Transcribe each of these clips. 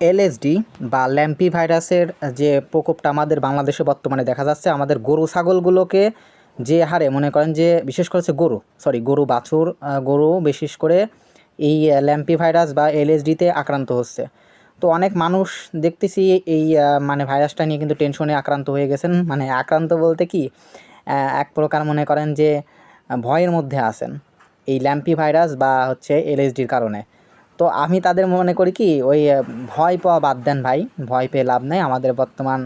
LSD বা lumpy ভাইরাসের যে প্রকোপটা আমাদের বাংলাদেশে বর্তমানে দেখা যাচ্ছে, আমাদের গরু ছাগলগুলোকে যে হারে মনে করেন যে বিশেষ করে গরু সরি গরু বাছুর গরু বিশেষ করে এই ল্যাম্পি ভাইরাস বা এলএসডিতে আক্রান্ত হচ্ছে। তো অনেক মানুষ দেখতেছি এই মানে ভাইরাসটা নিয়ে কিন্তু টেনশনে আক্রান্ত হয়ে গেছেন। মানে আক্রান্ত বলতে কি এক প্রকার মনে করেন যে ভয়ের মধ্যে আছেন এই ল্যাম্পি ভাইরাস বা হচ্ছে এলএসডির কারণে। তো আমি তাদের মনে করি কি, ওই ভয় পাওয়া বাদ দেন ভাই। ভয় পেয়ে লাভ নেই। আমাদের বর্তমান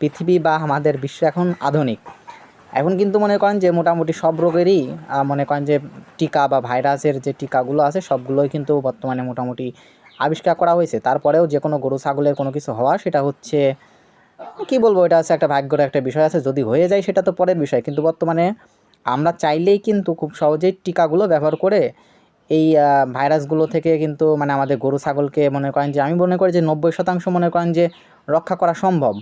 পৃথিবী বা আমাদের বিশ্ব এখন আধুনিক। এখন কিন্তু মনে করেন যে মোটামুটি সব রোগেরই মনে করেন যে টিকা বা ভাইরাসের যে টিকাগুলো আছে, সবগুলোই কিন্তু বর্তমানে মোটামুটি আবিষ্কার করা হয়েছে। তারপরেও যে কোনো গরু, ছাগলের কোনো কিছু হওয়া, সেটা হচ্ছে, কি বলব, এটা হচ্ছে একটা ভাগ্যর একটা বিষয় আছে। যদি হয়ে যায়, সেটা তো পরের বিষয়। কিন্তু বর্তমানে আমরা চাইলেই কিন্তু খুব সহজেই টিকাগুলো ব্যবহার করে এই ভাইরাসগুলো থেকে কিন্তু মানে আমাদের গরু ছাগলকে মনে করেন যে, আমি মনে করি যে নব্বই শতাংশ মনে করেন যে রক্ষা করা সম্ভব।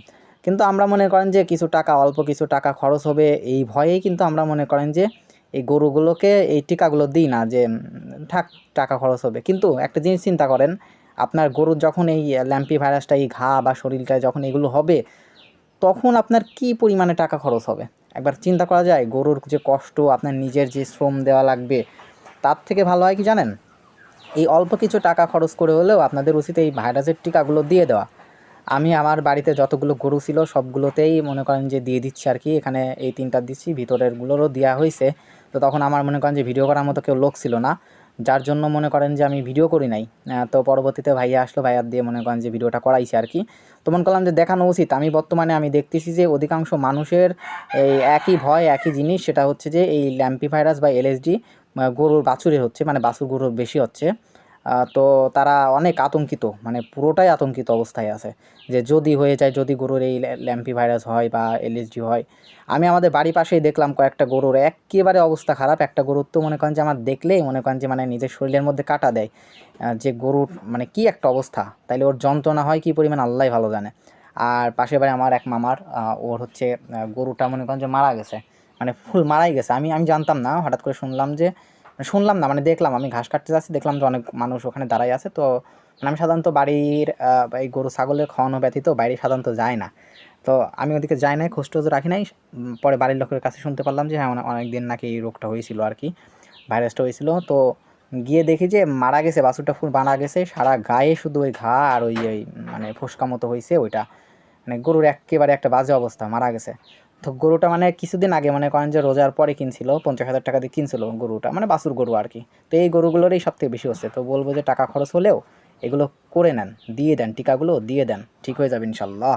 কিন্তু আমরা মনে করেন যে কিছু টাকা, অল্প কিছু টাকা খরচ হবে এই ভয়েই কিন্তু আমরা মনে করেন যে এই গরুগুলোকে এই টিকাগুলো দিই না যে থাক, টাকা খরচ হবে। কিন্তু একটা জিনিস চিন্তা করেন, আপনার গরুর যখন এই ল্যাম্পি ভাইরাসটা, এই ঘা বা শরীরটা যখন এগুলো হবে, তখন আপনার কি পরিমাণে টাকা খরচ হবে? একবার চিন্তা করা যায়, গরুর যে কষ্ট, আপনার নিজের যে শ্রম দেওয়া লাগবে তার থেকে ভালো হয় কি জানেন? এই অল্প কিছু টাকা খরচ করে হলেও আপনাদের উচিত এই ভাইরাসের টিকাগুলো দিয়ে দেওয়া। আমি আমার বাড়িতে যতগুলো গরু ছিল সবগুলোতেই মনে করেন যে দিয়ে দিচ্ছি আর কি। এখানে এই তিনটা দিচ্ছি, ভিতরেরগুলোরও দেওয়া হয়েছে। তো তখন আমার মনে করেন যে ভিডিও করার মতো কেউ লোক ছিল না। যার জন্য মনে করেন যে আমি ভিডিও করি নাই। তো পরবর্তীতে ভাইয়া আসলো ভাইয়ার দিয়ে মনে করেন যে ভিডিওটা করাইছে আর কি। তো মনে করলাম যে দেখানো উচিত। আমি বর্তমানে আমি দেখতেছি যে অধিকাংশ মানুষের এই একই ভয়, একই জিনিস, সেটা হচ্ছে যে এই ল্যাম্পি ভাইরাস বা এলএসডি গরুর বাছুরে হচ্ছে মানে বাছুর গরুর বেশি হচ্ছে। তো তারা অনেক আতঙ্কিত মানে পুরোটাই আতঙ্কিত অবস্থায় আছে। যে যদি হয়ে যায়, যদি গরুর এই ল্যাম্পি ভাইরাস হয় বা এলএসডি হয়, আমি আমাদের বাড়ির পাশেই দেখলাম কয়েকটা গরুর একেবারে অবস্থা খারাপ। একটা গরুর তো মনে করেন যে আমার দেখলেই মনে করেন যে মানে নিজের শরীরের মধ্যে কাটা দেয়। যে গরুর মানে কি একটা অবস্থা, তাইলে ওর যন্ত্রণা হয় কি পরিমাণ আল্লাহ ভালো জানে। আর পাশের বাড়ি আমার এক মামার ওর হচ্ছে গরুটা মনে করেন যে মারা গেছে। মানে ফুল মারাই গেছে। আমি আমি জানতাম না, হঠাৎ করে শুনলাম যে, শুনলাম না মানে দেখলাম, আমি ঘাস কাটতে যাচ্ছি, দেখলাম যে অনেক মানুষ ওখানে দাঁড়াই আছে, তো মানে আমি সাধারণত বাড়ির এই গরু, ছাগলের খাওয়ানো ব্যতীত বাইরে সাধারণত যায় না। তো আমি ওদিকে যাই নাই, খোঁজ টোজ রাখি নাই পরে বাড়ির লোকের কাছে শুনতে পারলাম যে হ্যাঁ অনেক দিন নাকি এই রোগটা হয়েছিল আর কি, ভাইরাসটা হয়েছিল। তো গিয়ে দেখি যে, মারা গেছে, বাছুরটা ফুল মারা গেছে, সারা গায়ে শুধু ওই ঘা আর ওই ওই মানে ফোসকা মতো হয়েছে ওইটা। মানে গরুর একেবারে একটা বাজে অবস্থা, মারা গেছে। তো গরুটা মানে কিছুদিন আগে মানে করেন যে রোজার পরে কিনছিল, পঞ্চাশ হাজার টাকা দিয়ে কিনছিল গরুটা মানে বাসুর গরু আর কি। তো এই গরুগুলোরই সব থেকে বেশি হচ্ছে। তো বলব যে টাকা খরচ হলেও এগুলো করে নেন, দিয়ে দেন, টিকাগুলো দিয়ে দেন, ঠিক হয়ে যাবে ইনশাল্লাহ।